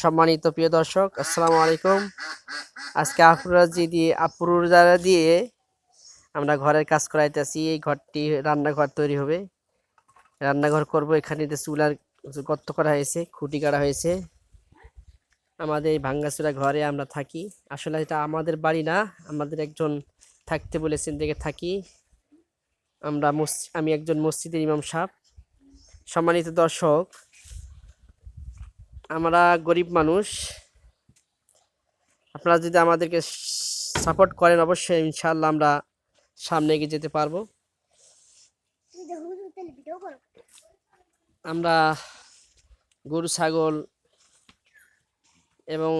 সম্মানিত প্রিয় দর্শক, আসসালামু আলাইকুম। আজকে আফরোজা দিয়ে আফরোজা দিয়ে আমরা ঘরের কাজ করাইতেছি, এই ঘরটি, রান্নাঘর তৈরি হবে। রান্নাঘর করব, এখানে যে চুলার গর্ত করা হয়েছে, খুঁটি কাটা হয়েছে। আমাদের এই ভাঙ্গাচুরা ঘরে আমরা থাকি। আসলে এটা আমাদের বাড়ি না, আমাদের একজন থাকতে বলেছেন, দেখে থাকি। আমরা আমি একজন মসজিদের ইমাম সাহেব। সম্মানিত দর্শক আমরা গরিব মানুষ, আপনারা যদি আমাদেরকে সাপোর্ট করেন, অবশ্যই ইনশাল্লাহ আমরা সামনে এগিয়ে যেতে পারব। আমরা গরু, ছাগল এবং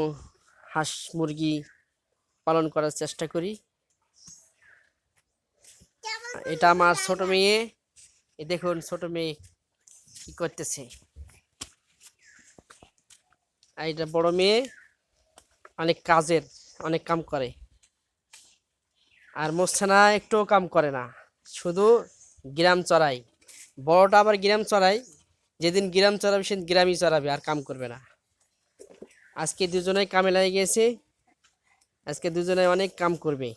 হাঁস মুরগি পালন করার চেষ্টা করি। এটা আমার ছোট মেয়ে। দেখুন, ছোট মেয়ে কি করতেছে। আর এটা বড় মেয়ে অনেক কাজের, অনেক কাম করে। আর মোস্তানা একটুও কাম করে না, শুধু গ্রাম চড়াই। বড়টা আবার গ্রাম চড়াই, যেদিন গ্রাম চড়াবে সেদিন গ্রামই চড়াবে, আর কাম করবে না। আজকে দুজনে কামে লাগে গিয়েছে আজকে দুজনে অনেক কাম করবে।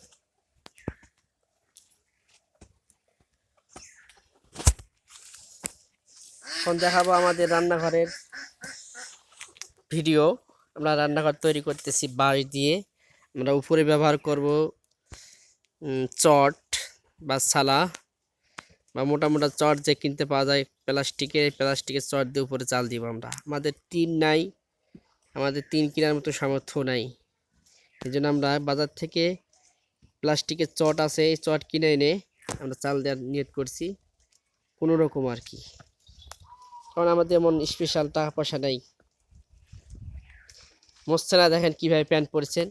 এখন দেখাবো আমাদের রান্নাঘরের ভিডিও আমরা রান্নাঘর তৈরি করতেছি বাঁশ দিয়ে। আমরা উপরে ব্যবহার করব চট বা ছালা বা মোটা মোটা চট যে কিনতে পাওয়া যায় প্লাস্টিকের প্লাস্টিকের চট দিয়ে উপরে চাল দিব আমরা। আমাদের টিন নাই, আমাদের টিন কেনার মতো সামর্থ্য নাই। এই জন্য আমরা বাজার থেকে প্লাস্টিকের চট আছে, এই চট কিনে এনে আমরা চাল দেওয়ার নিয়ত করছি, কোনো রকম আর কি। কারণ আমাদের এমন স্পেশাল টাকা পয়সা নেই। মোস্তানা দেখেন কীভাবে প্যান্ট পরছেন।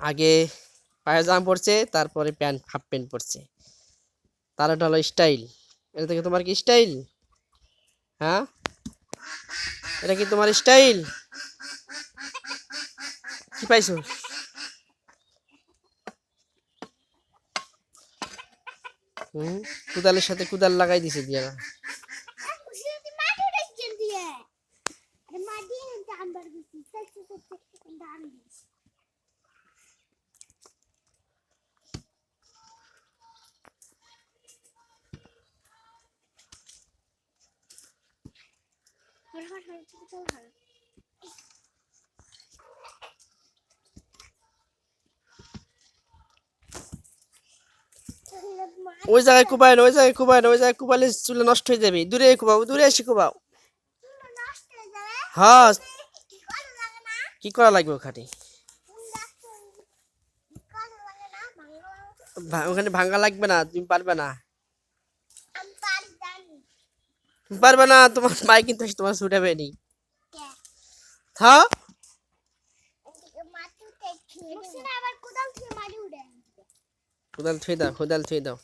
আগে পায়জামা পরছে, তারপরে প্যান্ট, হাফ প্যান্ট পরছে। তার এটা হলো স্টাইল। এটা থেকে তোমার কি স্টাইল? হ্যাঁ? এটা কি তোমার স্টাইল? কি পাইছো? হুম? কুদালের সাথে কুদাল লাগাই দিছে দিয়া ওই জায়গায় কুবায় না ওই জায়গায় কুবায় না ওই জায়গায় কুবালে চুলে নষ্ট হয়ে যাবে। দূরে কুবাও দূরে এসে কুবাও। হ্যাঁ। কি করা লাগবে ওখানে? ওখানে ভাঙ্গা লাগবে না? তুমি পারবে না? পারবে না? তোমার মাই কিন্তু তোমার ছুটাবে নি। কোদাল থুয়ে দাও, কোদাল থুয়ে দাও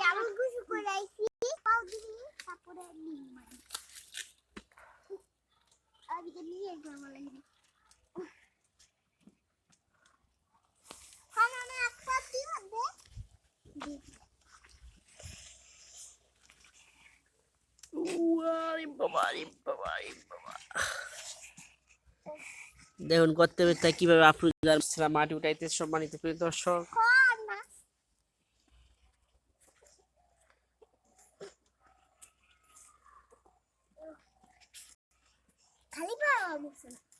কেমন খুশি করে আইছি পাও দিবি তারপরে নিয়ে মারি আজকে নিয়ে যাব লাগে হ্যাঁ আমি একটা দিও দে দেখুন করতে কীভাবে আফরুজার ছেলে মাটি উঠাইতে সম্মানিত প্রিয় দর্শক। কর না খালি পাওয়া মুখছে না